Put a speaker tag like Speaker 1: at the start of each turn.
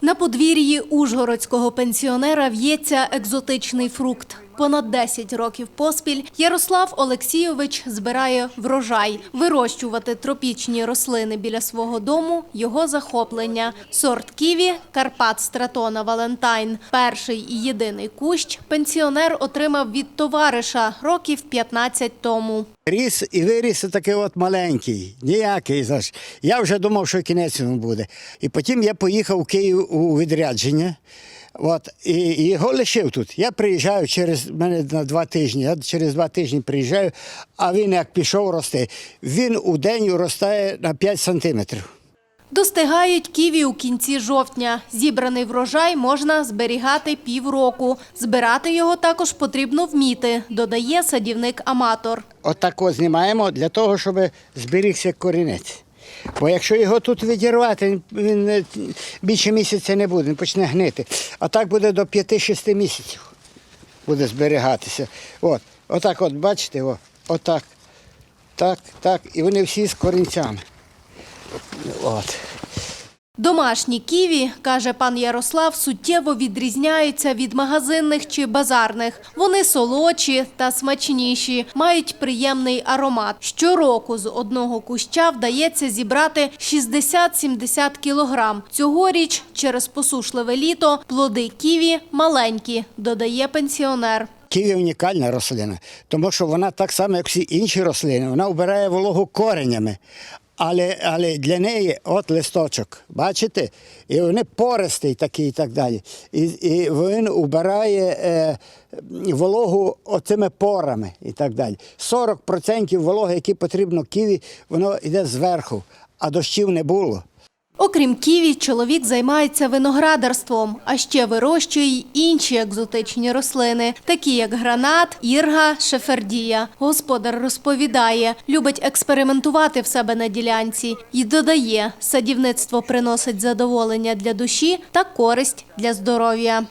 Speaker 1: На подвір'ї ужгородського пенсіонера в'ється екзотичний фрукт. Понад 10 років поспіль Ярослав Олексійович збирає врожай. Вирощувати тропічні рослини біля свого дому – його захоплення. Сорт ківі Карпат Стратона Валентайн. Перший і єдиний кущ пенсіонер отримав від товариша років 15 тому.
Speaker 2: Ріс і виріс такий от маленький, ніякий. Знаєш. Я вже думав, що кінець йому буде. І потім я поїхав в Київ у відрядження. От, і, і його лишив тут. Я приїжджаю через мене на два тижні. Я через два тижні приїжджаю, а він як пішов рости. Він у день уростає на 5 сантиметрів.
Speaker 1: Достигають ківі у кінці жовтня. Зібраний врожай можна зберігати півроку. Збирати його також потрібно вміти, додає садівник-аматор.
Speaker 2: Отак от знімаємо для того, щоб зберігся корінець. Бо якщо його тут відірвати, він е, більше місяця не буде, він почне гнити. А так буде до 5-6 місяців буде зберігатися. От, отак от, бачите, о, отак. Так, так. І вони всі з корінцями. От.
Speaker 1: Домашні ківі, каже пан Ярослав, суттєво відрізняються від магазинних чи базарних. Вони солодші та смачніші, мають приємний аромат. Щороку з одного куща вдається зібрати 60-70 кілограм. Цьогоріч через посушливе літо плоди ківі маленькі, додає пенсіонер.
Speaker 2: Ківі унікальна рослина, тому що вона так само, як всі інші рослини, вона вбирає вологу коренями. Але, але для неї от листочок, бачите? І вони пористий такий і так далі. І, і він убирає е, вологу оцими порами і так далі. 40% вологи, які потрібно ківі, воно йде зверху, а дощів не було.
Speaker 1: Окрім ківі, чоловік займається виноградарством, а ще вирощує й інші екзотичні рослини, такі як гранат, ірга, шефердія. Господар розповідає, любить експериментувати в себе на ділянці і додає, садівництво приносить задоволення для душі та користь для здоров'я.